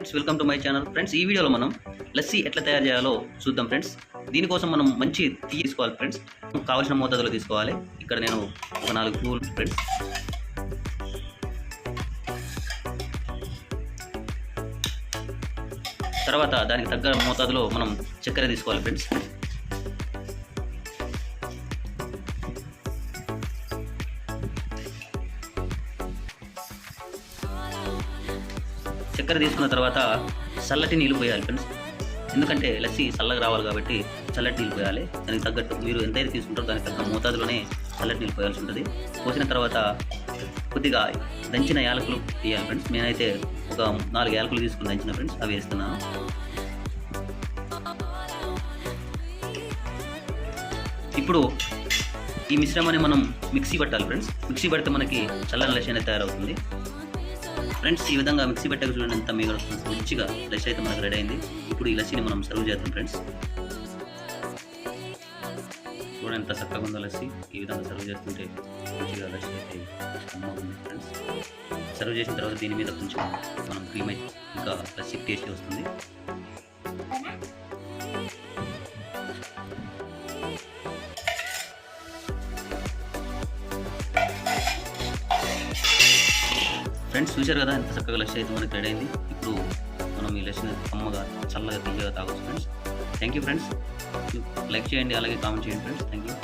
Friends welcome to my channel friends ఈ వీడియోలో మనం లస్సీ ఎట్లా తయారు చేయాలో చూద్దాం ఫ్రెండ్స్ దీనికోసం మనం మంచి తీసుకోవాలి ఫ్రెండ్స్ కావాల్సిన మోతాదులో తీసుకోవాలి. ఇక్కడ నేను ఒక నాలుగు పూలు ఫ్రెండ్స్ తర్వాత దానికి తగ్గ మోతాదులో మనం చక్కెర తీసుకోవాలి ఫ్రెండ్స్ చక్కెర తీసుకున్న తర్వాత చల్లటి నీళ్ళు పోయాలి ఫ్రెండ్స్ ఎందుకంటే లస్సీ చల్లగా రావాలి కాబట్టి చల్లటి నీళ్ళు పోయాలి. దానికి తగ్గట్టు మీరు ఎంతైతే తీసుకుంటారో దానికి తగ్గ మోతాదులోనే చల్లటి నీళ్ళు పోయాల్సి ఉంటుంది. పోసిన తర్వాత కొద్దిగా దంచిన యాలకులు వేయాలి ఫ్రెండ్స్ నేనైతే ఒక నాలుగు యాలకులు తీసుకుని దంచిన ఫ్రెండ్స్ అవి వేస్తున్నాను. ఇప్పుడు ఈ మిశ్రమాన్ని మనం మిక్సీ పట్టాలి ఫ్రెండ్స్ మిక్సీ పడితే మనకి చల్లని లస్సీ అనేది తయారవుతుంది. ఫ్రెండ్స్ ఈ విధంగా మిక్సీ పెట్టక చూడండి ఎంత మీకు మంచిగా లస్సీ అయితే మనకు రెడీ అయింది. ఇప్పుడు ఈ లస్సీని మనం సర్వ్ చేద్దాం ఫ్రెండ్స్. చూడండి ఎంత చక్కగా ఉందో లస్సీ. ఈ విధంగా సర్వ్ చేస్తుంటే మంచిగా లస్సీ అయితే ఫ్రెండ్స్. సర్వ్ చేసిన తర్వాత దీని మీద కొంచెం మనం క్రీమ్ అయితే ఇంకా లస్సీ టేస్ట్ వస్తుంది. ఫ్రెండ్స్ చూశారు కదా ఎంత చక్కగా లస్సీ అయితే మనకి రెడీ అయింది. ఇప్పుడు మనం ఈ లస్సీని కమ్మగా చల్లగా తీయగా తాగొచ్చు friends thank you friends like చేయండి అలాగే కామెంట్ చేయండి ఫ్రెండ్స్ థ్యాంక్ యూ